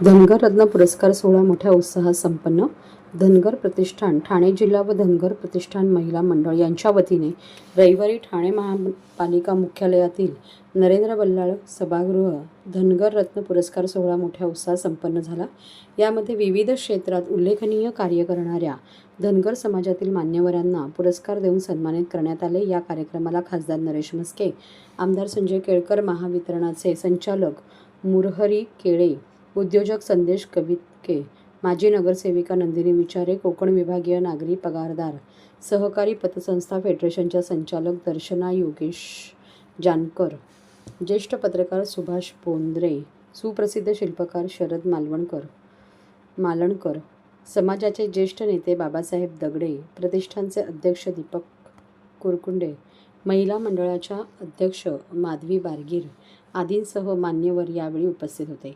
धनगर रत्न पुरस्कार सोहळा मोठ्या उत्साहात संपन्न. धनगर प्रतिष्ठान ठाणे जिल्हा व धनगर प्रतिष्ठान महिला मंडळ यांच्या वतीने रविवारी ठाणे महापालिका मुख्यालयातील नरेंद्र बल्लाळ सभागृह धनगर रत्न पुरस्कार सोहळा मोठ्या उत्साहात संपन्न झाला. यामध्ये विविध क्षेत्रात उल्लेखनीय कार्य करणाऱ्या धनगर समाजातील मान्यवरांना पुरस्कार देऊन सन्मानित करण्यात आले. या कार्यक्रमाला खासदार नरेश म्हस्के आमदार संजय केळकर महावितरणाचे संचालक मुरहरी केळे उद्योजक संदेश कवितके. माजी नगरसेविका नंदिनी विचारे कोकण विभागीय नागरी पगारदार सहकारी पतसंस्था फेडरेशनच्या संचालक दर्शना योगेश जानकर ज्येष्ठ पत्रकार सुभाष बोंद्रे सुप्रसिद्ध शिल्पकार शरद मालवणकर मालणकर समाजाचे ज्येष्ठ नेते बाबासाहेब दगडे प्रतिष्ठानचे अध्यक्ष दीपक कुरकुंडे महिला मंडळाच्या अध्यक्ष माधवी बारगीर आदींसह मान्यवर यावेळी उपस्थित होते.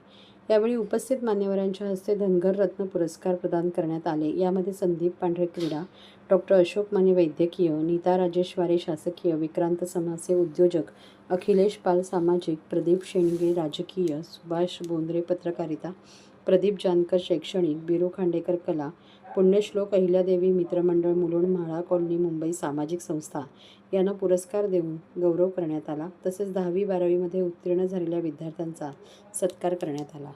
यावेळी उपस्थित मान्यवरांच्या हस्ते धनगर रत्न पुरस्कार प्रदान करण्यात आले. यामध्ये संदीप पांढरे क्रीडा डॉक्टर अशोक माने वैद्यकीय नीता राजेश्वारी शासकीय विक्रांत समासे उद्योजक अखिलेश पाल सामाजिक प्रदीप शेंडगे राजकीय सुभाष बोंद्रे पत्रकारिता प्रदीप जानकर शैक्षणिक बिरू खांडेकर कला पुण्यश्लोक अहिल्यादेवी मित्रमंडळ मुलुंड म्हाळा कॉलनी मुंबई सामाजिक संस्था यांना पुरस्कार देऊन गौरव करण्यात आला. तसेच दहावी बारावीमध्ये उत्तीर्ण झालेल्या विद्यार्थ्यांचा सत्कार करण्यात आला.